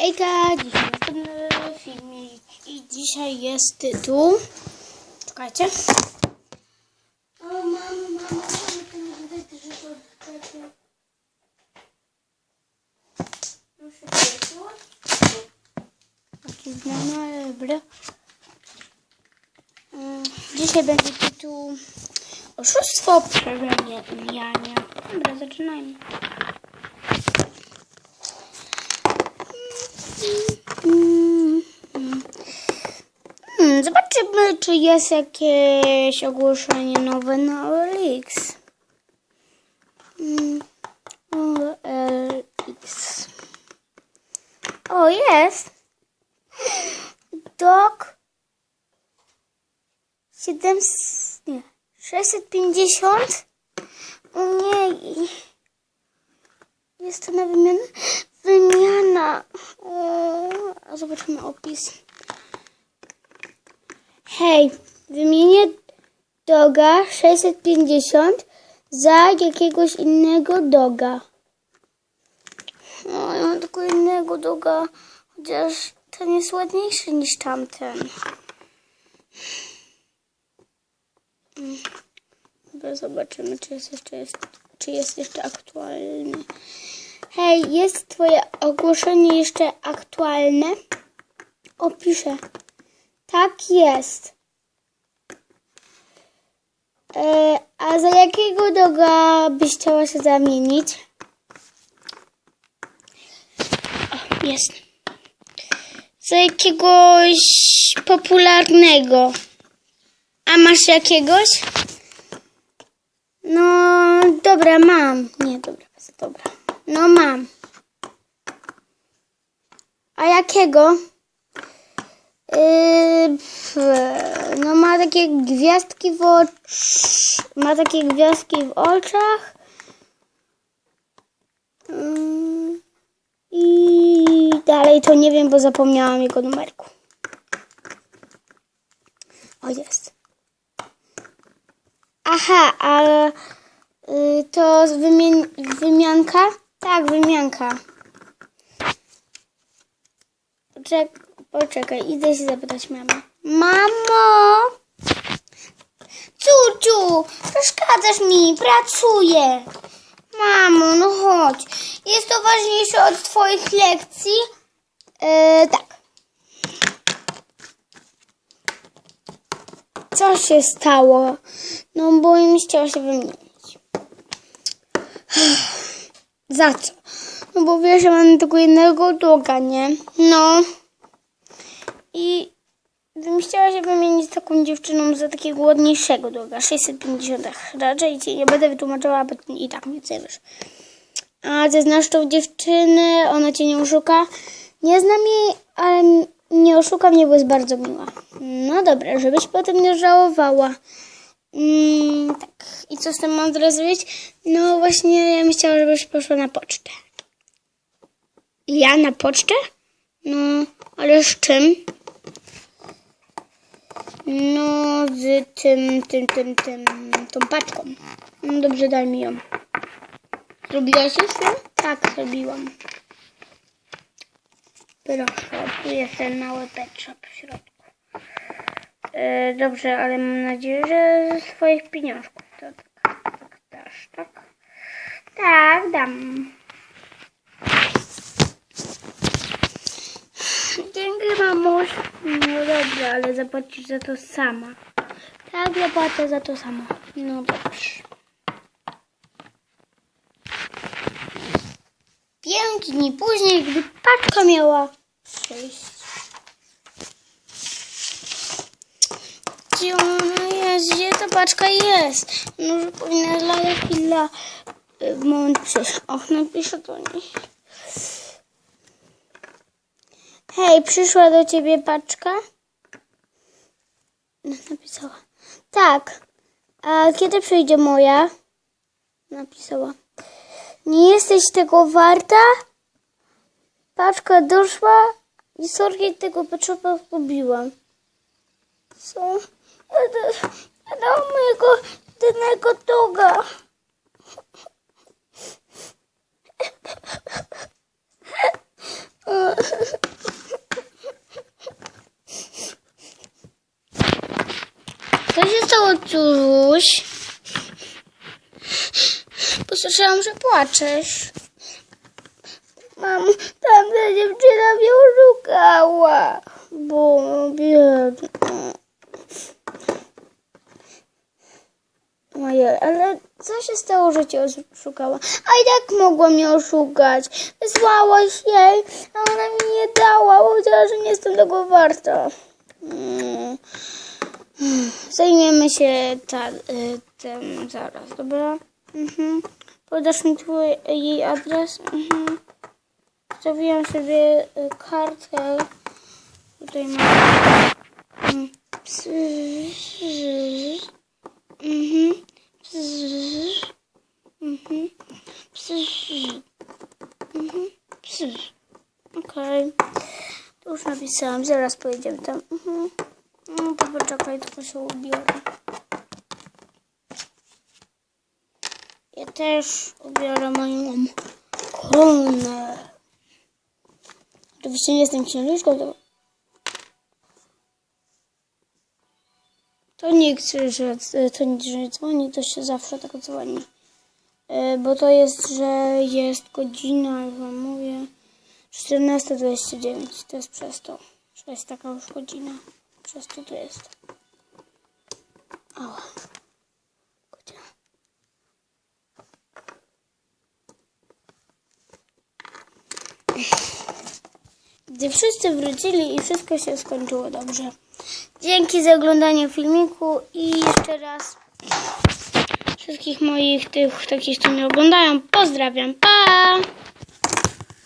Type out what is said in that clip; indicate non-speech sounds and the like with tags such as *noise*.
Ejka, dzisiaj następny filmik i dzisiaj jest tytuł. Czekajcie. O, mamo, mamo, to nie widać, że to takie... Muszę. Taki ale dobra. Mm, Dzisiaj będzie tytuł Oszustwo przemianie. Dobra, zaczynajmy. Mm, mm. Hmm, zobaczymy, czy jest jakieś ogłoszenie nowe na OLX. Mm, OLX. O, jest. Dok. 7, nie, 650. O nie. Jest to na wymianę? Wymiana. A zobaczymy opis. Hej, wymienię doga 650 za jakiegoś innego doga. O, ja mam tylko innego doga, chociaż ten jest ładniejszy niż tamten. Dobra, zobaczymy, czy jest jeszcze, jest, czy jest jeszcze aktualny. Hej, jest twoje ogłoszenie jeszcze aktualne? Opiszę. Tak jest. E, a za jakiego doga byś chciała się zamienić? O, jest. Za jakiegoś popularnego. A masz jakiegoś? No, dobra, mam. Nie, dobra, dobra. No mam. A jakiego? Yy, no ma takie gwiazdki w oczach. Ma takie gwiazdki w oczach. Yy, I dalej to nie wiem, bo zapomniałam jego numerku. O, jest. Aha, a y, to wymien- wymianka? Tak, wymianka. Poczek- poczekaj, idę się zapytać mamę. Mamo! Cuciu, przeszkadzasz mi, pracuję. Mamo, no chodź. Jest to ważniejsze od twoich lekcji? E, tak. Co się stało? No bo im chciała się wymienić. Za co? No bo wiesz, że mam tylko jednego długa, nie? No. Bym chciała się wymienić taką dziewczyną za takiego ładniejszego długa. 650. Raczej ci nie będę wytłumaczyła, bo i tak mnie wiesz. A ty znasz tą dziewczynę, ona cię nie oszuka. Nie znam jej, ale nie oszuka mnie, bo jest bardzo miła. No dobra, żebyś potem nie żałowała. Mm, tak. I co z tym mam zrobić? No właśnie, ja bym chciała, żebyś poszła na pocztę. Ja na pocztę? No, ale z czym? No, z tym, tym, tym, tym, tą paczką. No dobrze, daj mi ją. Zrobiłaś już ją? Tak, zrobiłam. Proszę, tu jest ten mały pet shop w środku. E, dobrze, ale mam nadzieję, że ze swoich pieniążków. Tak, tak, dasz, tak? Tak, dam. Dzięki, mamuś. No dobrze, ale zapłacisz za to sama. Tak, zapłacę za to sama. No dobrze. Pięć dni później, gdy paczka miała przyjść. Gdzie ona jest? Gdzie ta paczka jest? No, że powinna lada chwila y, w moment przyjść. Och, napiszę do niej. Hej, przyszła do ciebie paczka? No, Napisała. Tak. A kiedy przyjdzie moja? Napisała. Nie jesteś tego warta? Paczka doszła i sorki tego peczopa zgubiłam. Co? Ja, da, ja dałam mojego jedynego doga. Co *laughs* Curuś? Posłyszałam, że płaczesz. Mam, tamta dziewczyna mnie oszukała. Bo biedna. Ojej, ale co się stało, że cię oszukała? A i tak mogła mnie oszukać. Wysłałaś jej, a ona mi nie dała, bo powiedziała, że nie jestem tego warta. Mm. Zajmiemy się ta, y, tym zaraz, dobra? Mhm. Podasz mi twój, jej adres? Mhm. Sobie y, kartkę. Tutaj mam. Mm. Mhm. Mhm. Mhm. Okej. To już napisałam, zaraz pojedziemy tam. Poczekaj, tylko się ubiorę. Ja też ubiorę moją koronę. Oczywiście nie jestem księżniczką, to... To nikt, że to nikt, że dzwoni, to się zawsze tak dzwoni. E, Bo to jest, że jest godzina, jak wam mówię, 14.29. To jest przez to, że jest taka już godzina. Przez to to jest. Ała. Godzina. Gdy wszyscy wrócili i wszystko się skończyło dobrze. Dzięki za oglądanie filmiku i jeszcze raz wszystkich moich tych takich, co mnie oglądają. Pozdrawiam. Pa!